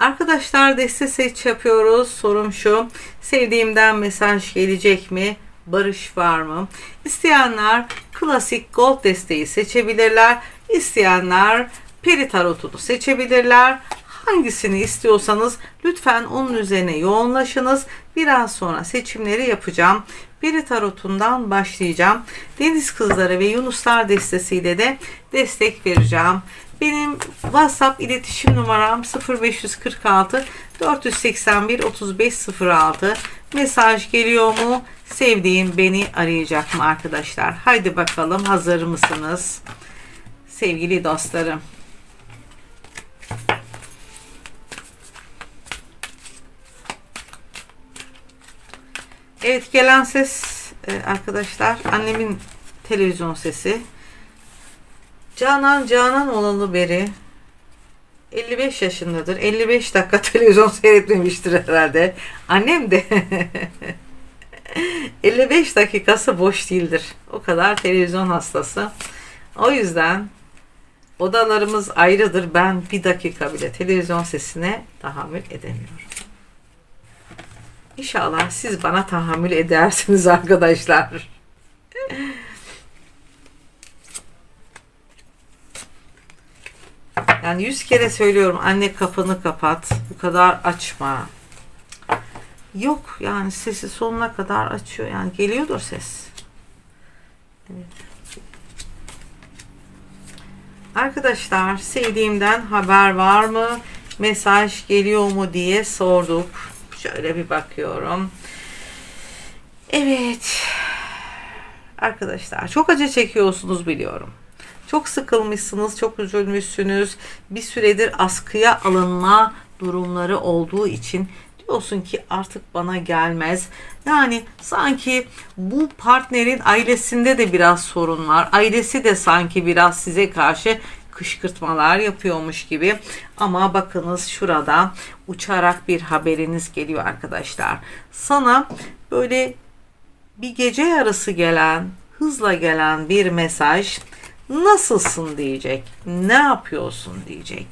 Arkadaşlar deste seç yapıyoruz. Sorum şu. Sevdiğimden mesaj gelecek mi? Barış var mı? İsteyenler klasik gold desteği seçebilirler. İsteyenler peri tarotunu seçebilirler. Hangisini istiyorsanız lütfen onun üzerine yoğunlaşınız. Biraz sonra seçimleri yapacağım. Peri tarotundan başlayacağım. Deniz kızları ve Yunuslar destesiyle de destek vereceğim. Benim WhatsApp iletişim numaram 0546 481 3506. Mesaj geliyor mu? Sevdiğim beni arayacak mı arkadaşlar? Haydi bakalım hazır mısınız? Sevgili dostlarım. Evet gelen ses e, arkadaşlar annemin televizyon sesi. Canan Canan olalı beri 55 yaşındadır. 55 dakika televizyon seyretmemiştir herhalde. Annem de 55 dakikası boş değildir. O kadar televizyon hastası. O yüzden odalarımız ayrıdır. Ben bir dakika bile televizyon sesine tahammül edemiyorum. İnşallah siz bana tahammül edersiniz arkadaşlar. Yani yüz kere söylüyorum anne kapını kapat. Bu kadar açma. Yok yani sesi sonuna kadar açıyor. Yani geliyordur ses. Evet. Arkadaşlar sevdiğimden haber var mı? Mesaj geliyor mu diye sorduk. Şöyle bir bakıyorum. Evet. Arkadaşlar çok acı çekiyorsunuz biliyorum. Çok sıkılmışsınız, çok üzülmüşsünüz. Bir süredir askıya alınma durumları olduğu için diyorsun ki artık bana gelmez. Yani sanki bu partnerin ailesinde de biraz sorun var. Ailesi de sanki biraz size karşı kışkırtmalar yapıyormuş gibi. Ama bakınız şurada uçarak bir haberiniz geliyor arkadaşlar. Sana böyle bir gece yarısı gelen, hızla gelen bir mesaj nasılsın diyecek. Ne yapıyorsun diyecek.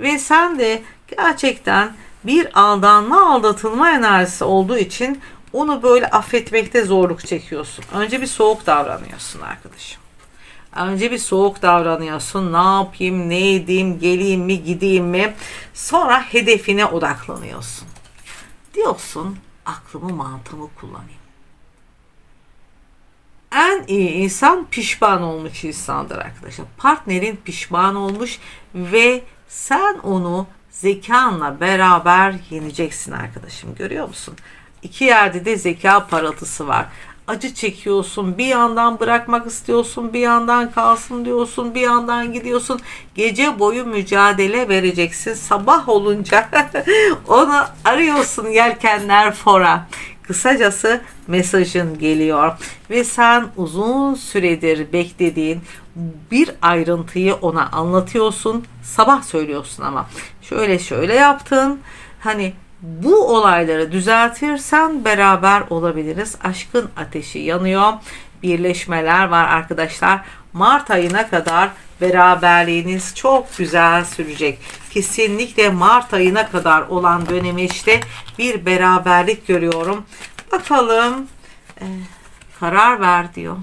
Ve sen de gerçekten bir aldanma aldatılma enerjisi olduğu için onu böyle affetmekte zorluk çekiyorsun. Önce bir soğuk davranıyorsun arkadaşım. Önce bir soğuk davranıyorsun. Ne yapayım, ne edeyim, geleyim mi, gideyim mi? Sonra hedefine odaklanıyorsun. Diyorsun, aklımı mantığımı kullanayım. En iyi insan pişman olmuş insandır arkadaşlar. Partnerin pişman olmuş ve sen onu zekanla beraber yeneceksin arkadaşım. Görüyor musun? İki yerde de zeka parıltısı var acı çekiyorsun. Bir yandan bırakmak istiyorsun, bir yandan kalsın diyorsun, bir yandan gidiyorsun. Gece boyu mücadele vereceksin. Sabah olunca onu arıyorsun yelkenler fora. Kısacası mesajın geliyor ve sen uzun süredir beklediğin bir ayrıntıyı ona anlatıyorsun. Sabah söylüyorsun ama şöyle şöyle yaptın. Hani bu olayları düzeltirsen beraber olabiliriz. Aşkın ateşi yanıyor. Birleşmeler var arkadaşlar. Mart ayına kadar beraberliğiniz çok güzel sürecek. Kesinlikle Mart ayına kadar olan dönemeçte bir beraberlik görüyorum. Bakalım ee, karar ver diyor.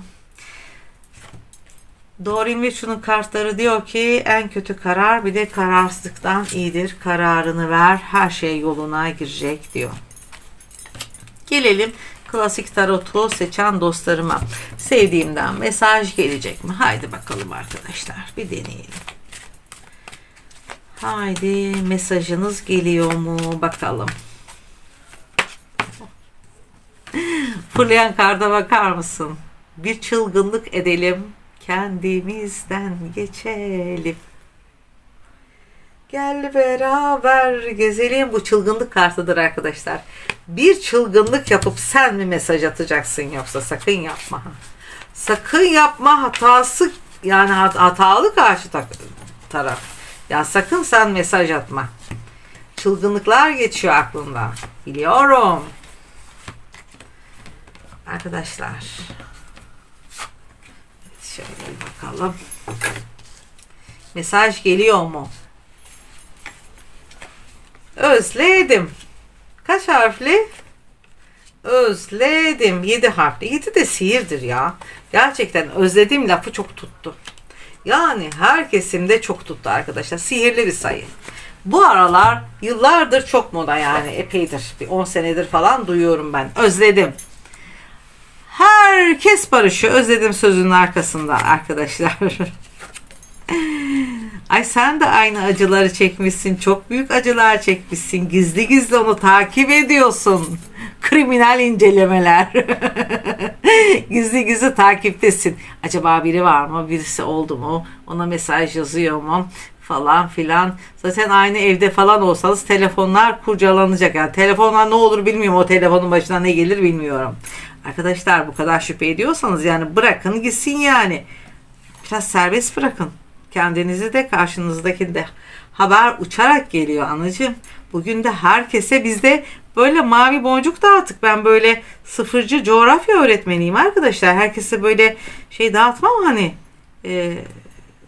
Dorin ve şunun kartları diyor ki en kötü karar bir de kararsızlıktan iyidir. Kararını ver her şey yoluna girecek diyor. Gelelim klasik tarotu seçen dostlarıma. Sevdiğimden mesaj gelecek mi? Haydi bakalım arkadaşlar bir deneyelim. Haydi mesajınız geliyor mu? Bakalım. Fırlayan karda bakar mısın? Bir çılgınlık edelim kendimizden geçelim. Gel beraber gezelim. Bu çılgınlık kartıdır arkadaşlar. Bir çılgınlık yapıp sen mi mesaj atacaksın yoksa sakın yapma. Sakın yapma hatası yani hatalı karşı taraf. Ya sakın sen mesaj atma. Çılgınlıklar geçiyor aklında. Biliyorum. Arkadaşlar Şöyle bakalım. Mesaj geliyor mu? Özledim. Kaç harfli? Özledim. 7 harfli. 7 de sihirdir ya. Gerçekten özledim lafı çok tuttu. Yani her kesimde çok tuttu arkadaşlar. Sihirli bir sayı. Bu aralar yıllardır çok moda yani epeydir. Bir 10 senedir falan duyuyorum ben. Özledim. Herkes barışı özledim sözünün arkasında arkadaşlar. Ay sen de aynı acıları çekmişsin. Çok büyük acılar çekmişsin. Gizli gizli onu takip ediyorsun. Kriminal incelemeler. gizli gizli takiptesin. Acaba biri var mı? Birisi oldu mu? Ona mesaj yazıyor mu? Falan filan. Zaten aynı evde falan olsanız telefonlar kurcalanacak. Yani telefonlar ne olur bilmiyorum. O telefonun başına ne gelir bilmiyorum. Arkadaşlar bu kadar şüphe ediyorsanız yani bırakın gitsin yani. Biraz serbest bırakın. Kendinizi de karşınızdaki de haber uçarak geliyor anacığım. Bugün de herkese bizde böyle mavi boncuk dağıttık. Ben böyle sıfırcı coğrafya öğretmeniyim arkadaşlar. Herkese böyle şey dağıtmam hani e,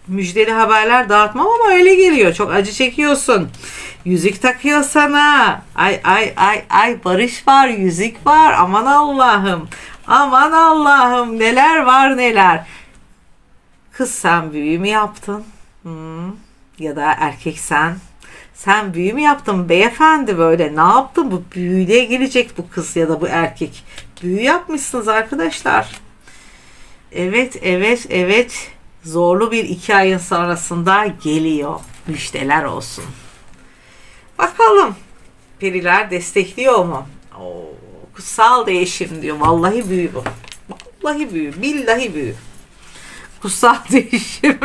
müjdeli haberler dağıtmam ama öyle geliyor. Çok acı çekiyorsun. Yüzük takıyor sana. Ay ay ay ay barış var, yüzük var. Aman Allah'ım. Aman Allah'ım neler var neler. Kız sen büyü mü yaptın? Hmm. Ya da erkek sen. Sen büyü mü yaptın beyefendi böyle? Ne yaptın? Bu büyüyle gelecek bu kız ya da bu erkek. Büyü yapmışsınız arkadaşlar. Evet, evet, evet. Zorlu bir iki ayın sonrasında geliyor. Müjdeler olsun. Bakalım. Periler destekliyor mu? Oo, kutsal değişim diyor. Vallahi büyü bu. Vallahi büyü. Billahi büyü kutsal değişim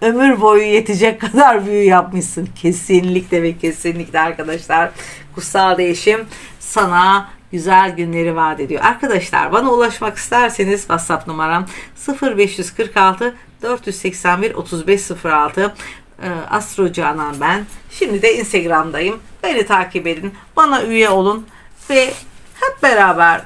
ömür boyu yetecek kadar büyü yapmışsın. Kesinlikle ve kesinlikle arkadaşlar kutsal değişim sana güzel günleri vaat ediyor. Arkadaşlar bana ulaşmak isterseniz WhatsApp numaram 0546 481 3506 Astro Canan ben. Şimdi de Instagram'dayım. Beni takip edin. Bana üye olun ve hep beraber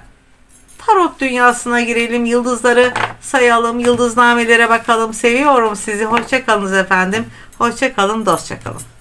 tarot dünyasına girelim. Yıldızları sayalım. Yıldıznamelere bakalım. Seviyorum sizi. Hoşça kalınız efendim. Hoşça kalın. Dostça kalın.